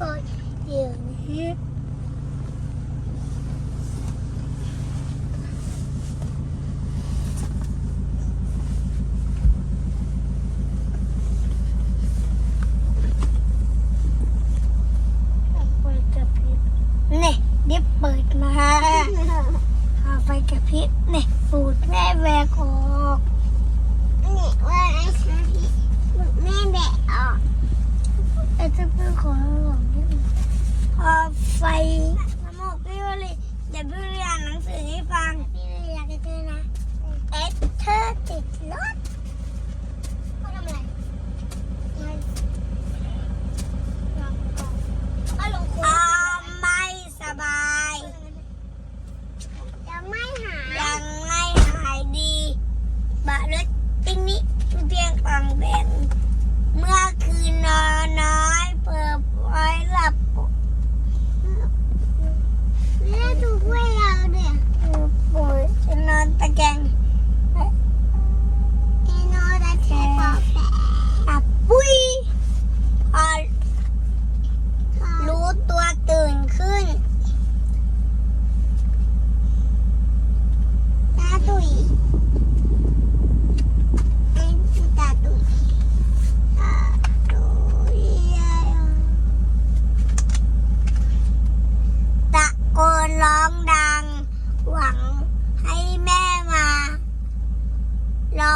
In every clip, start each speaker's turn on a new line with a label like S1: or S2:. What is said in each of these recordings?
S1: ปอยเดี๋ยวนี้น่เดี๋ยวเปิดมาหาไฟกระพริบนี่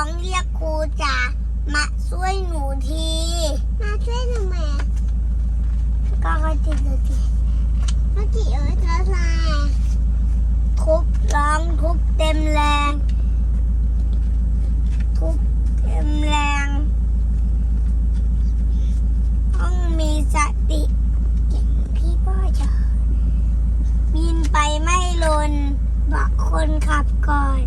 S1: ้องเรียกครูจ๋ามาช่วยหนูที มาช่วยทำไมก็ก็จิตเลยทีเมื่อกี้เอ๋ยเธไลทุบร้องทุบเต็มแรง ทุบเต็มแรงต้องมีสติอย่างพี่พ่อจ๋าบินไปไม่ลนบอกคนขับก่อน